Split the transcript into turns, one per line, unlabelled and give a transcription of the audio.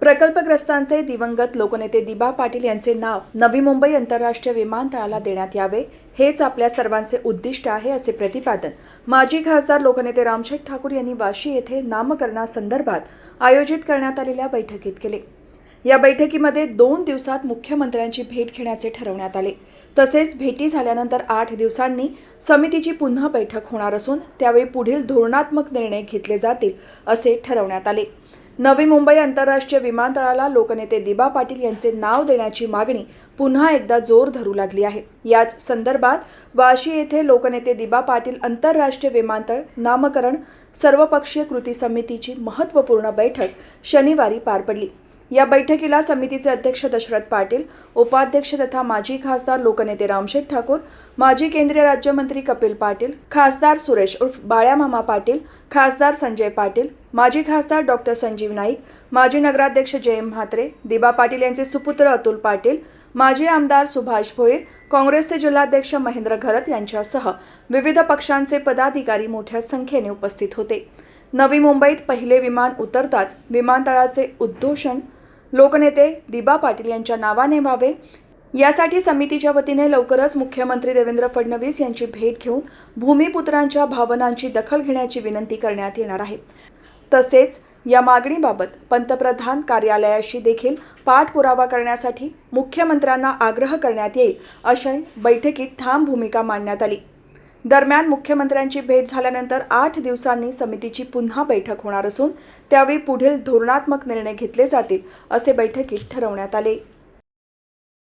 प्रकल्पग्रस्तांचे दिवंगत लोकनेते दिबा पाटील यांचे नाव नवी मुंबई आंतरराष्ट्रीय विमानतळाला देण्यात यावे हेच आपल्या सर्वांचे उद्दिष्ट आहे असे प्रतिपादन माजी खासदार लोकनेते रामशेठ ठाकूर यांनी वाशी येथे नामकरणासंदर्भात आयोजित करण्यात आलेल्या बैठकीत केले. या बैठकीमध्ये दोन दिवसात मुख्यमंत्र्यांची भेट घेण्याचे ठरवण्यात आले. तसेच भेटी झाल्यानंतर आठ दिवसांनी समितीची पुन्हा बैठक होणार असून त्यावेळी पुढील धोरणात्मक निर्णय घेतले जातील असे ठरवण्यात आले. नवी मुंबई आंतरराष्ट्रीय विमानतळाला लोकनेते दिबा पाटील यांचे नाव देण्याची मागणी पुन्हा एकदा जोर धरू लागली आहे. याच संदर्भात वाशी येथे लोकनेते दिबा पाटील आंतरराष्ट्रीय विमानतळ नामकरण सर्वपक्षीय कृती समितीची महत्त्वपूर्ण बैठक शनिवारी पार पडली. या बैठकीला समितीचे अध्यक्ष दशरथ पाटील उपाध्यक्ष तथा माजी खासदार लोकनेते रामशेठ ठाकूर माजी केंद्रीय राज्यमंत्री कपिल पाटील खासदार सुरेश उर्फ बाळ्यामामा पाटील खासदार संजय पाटील माजी खासदार डॉक्टर संजीव नाईक माजी नगराध्यक्ष जयम म्हात्रे दिबा पाटील यांचे सुपुत्र अतुल पाटील माजी आमदार सुभाष भोईर काँग्रेसचे जिल्हाध्यक्ष महेंद्र घरत यांच्यासह विविध पक्षांचे पदाधिकारी मोठ्या संख्येने उपस्थित होते. नवी मुंबईत पहिले विमान उतरताच विमानतळाचे उद्घोषण लोकनेते दिबा पाटील यांच्या नावाने व्हावे. यासाठी समितीच्या वतीने लवकरच मुख्यमंत्री देवेंद्र फडणवीस यांची भेट घेऊन भूमिपुत्रांच्या भावनांची दखल घेण्याची विनंती करण्यात येणार आहे. तसेच या मागणीबाबत पंतप्रधान कार्यालयाशी देखील पाठपुरावा करण्यासाठी मुख्यमंत्र्यांना आग्रह करण्यात येईल अशा बैठकीत ठाम भूमिका मांडण्यात आली. दरम्यान मुख्यमंत्र्यांची भेट झाल्यानंतर आठ दिवसांनी समितीची पुन्हा बैठक होणार असून त्यावेळी पुढील धोरणात्मक निर्णय घेतले जातील असे बैठकीत ठरवण्यात आले.